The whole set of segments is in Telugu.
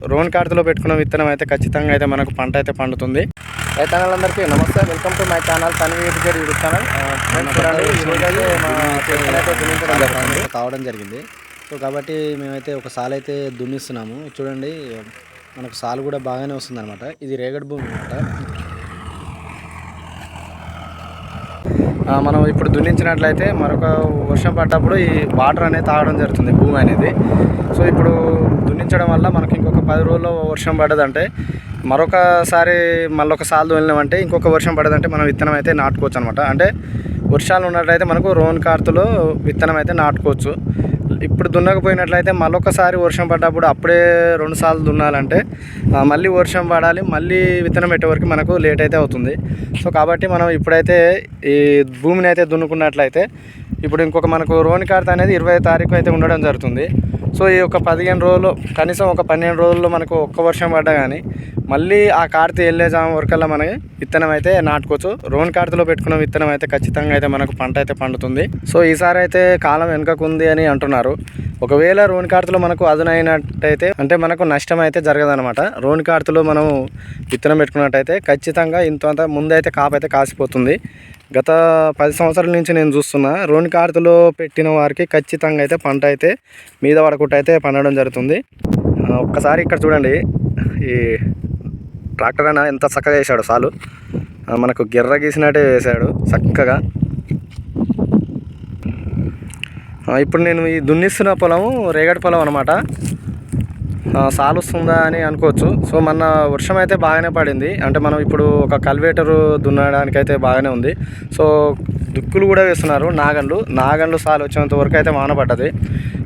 రోన్ కార్డులో పెట్టుకున్న విత్తనం అయితే ఖచ్చితంగా అయితే మనకు పంట అయితే పండుతుంది. రైతన్నలందరికీ నమస్తే welcome to my channel Tanveer గారి యూట్యూబ్ ఛానల్. కావడం జరిగింది. సో కాబట్టి మేమైతే ఒక సాల్ అయితే దున్నిస్తున్నాము. చూడండి మనకు సాల్ కూడా బాగానే వస్తుంది అనమాట ఇది రేగడి భూమి అనమాట ఆ, మనం ఇప్పుడు దున్నించినట్లయితే మరొక వర్షం పడ్డప్పుడు ఈ వాటర్ అనేది తాగడం జరుగుతుంది భూమి అనేది. సో ఇప్పుడు దున్నించడం వల్ల మనకి ఇంకొక పది రోజుల్లో వర్షం పడ్డదంటే మరొకసారి మళ్ళీ సాల్ వెళ్ళినామంటే ఇంకొక వర్షం పడదంటే మనం విత్తనం అయితే నాటుకోవచ్చు అనమాట అంటే వర్షాలు ఉన్నట్లయితే మనకు రోన్ కార్తులో విత్తనం అయితే నాటుకోవచ్చు. ఇప్పుడు దున్నకపోయినట్లయితే మళ్ళొకసారి వర్షం పడ్డప్పుడు అప్పుడే రెండుసార్లు దున్నాలంటే మళ్ళీ వర్షం పడాలి మళ్ళీ విత్తనం పెట్టే వరకు మనకు లేట్ అయితే అవుతుంది. సో కాబట్టి మనం ఇప్పుడైతే ఈ భూమిని అయితే దున్నుకున్నట్లయితే ఇప్పుడు ఇంకొక మనకు రోని కార్త అనేది ఇరవై తారీఖు అయితే ఉండడం జరుగుతుంది. సో ఈ యొక్క పదిహేను రోజులు కనీసం ఒక పన్నెండు రోజుల్లో మనకు ఒక్క వర్షం పడ్డా కానీ మళ్ళీ ఆ కార్తీ వెళ్ళేజాము వరకల్లా మనకి విత్తనం అయితే నాటుకోవచ్చు. రోన్ కార్తీలో పెట్టుకున్న విత్తనం అయితే ఖచ్చితంగా అయితే మనకు పంట అయితే పండుతుంది. సో ఈసారి అయితే కాలం వెనుకకుంది అని అంటున్నారు. ఒకవేళ రోన్ కార్తీలో మనకు అదునైనట్టయితే అంటే మనకు నష్టం అయితే జరగదనమాట రోన్ కార్తీలో మనం విత్తనం పెట్టుకున్నట్టయితే ఖచ్చితంగా ఇంత ముందైతే కాపు అయితే కాసిపోతుంది. గత పది సంవత్సరాల నుంచి నేను చూస్తున్నా రోన్ కార్తులో పెట్టిన వారికి ఖచ్చితంగా అయితే పంట అయితే మీద పడకుండా అయితే పండడం జరుగుతుంది. ఒక్కసారి ఇక్కడ చూడండి. ఈ ట్రాక్టర్ అయినా ఎంత చక్కగా వేసాడు సాలు. మనకు గిర్ర గీసినట్టే వేసాడు చక్కగా ఆ, ఇప్పుడు నేను ఈ దున్నిస్తున్న పొలము రేగడి పొలం అనమాట సాలు వస్తుందా అని అనుకోవచ్చు. సో మన వర్షం అయితే బాగానే పడింది. అంటే మనం ఇప్పుడు ఒక కల్వేటరు దున్నడానికి అయితే బాగానే ఉంది. సో దుక్కులు కూడా వేస్తున్నారు నాగన్లు నాగన్లు సాలు వచ్చేంత వరకు అయితే వాన పడ్డది.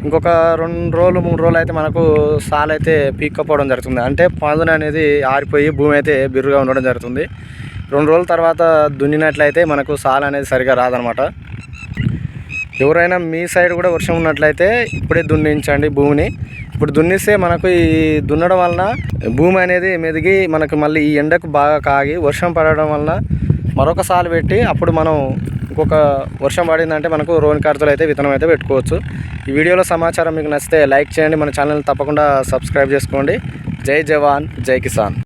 ఇంకొక రెండు రోజులు మూడు రోజులు అయితే మనకు సాలు అయితే పీక్కపోవడం జరుగుతుంది. అంటే పాదున అనేది ఆరిపోయి భూమి అయితే బిర్రుగా ఉండడం జరుగుతుంది. రెండు రోజుల తర్వాత దున్నినట్లయితే మనకు సాలు అనేది సరిగా రాదనమాట ఎవరైనా మీ సైడ్ కూడా వర్షం ఉన్నట్లయితే ఇప్పుడే దున్నించండి భూమిని. ఇప్పుడు దున్నిస్తే మనకు ఈ దున్నడం వలన భూమి అనేది మెదిగి మనకు మళ్ళీ ఈ ఎండకు బాగా కాగి వర్షం పడడం వలన మరొక పెట్టి అప్పుడు మనం ఇంకొక వర్షం పడిందంటే మనకు రోని కార్తలు అయితే విత్తనం అయితే పెట్టుకోవచ్చు. ఈ వీడియోలో సమాచారం మీకు నచ్చితే లైక్ చేయండి. మన ఛానల్ తప్పకుండా సబ్స్క్రైబ్ చేసుకోండి. జై జవాన్ జై కిసాన్.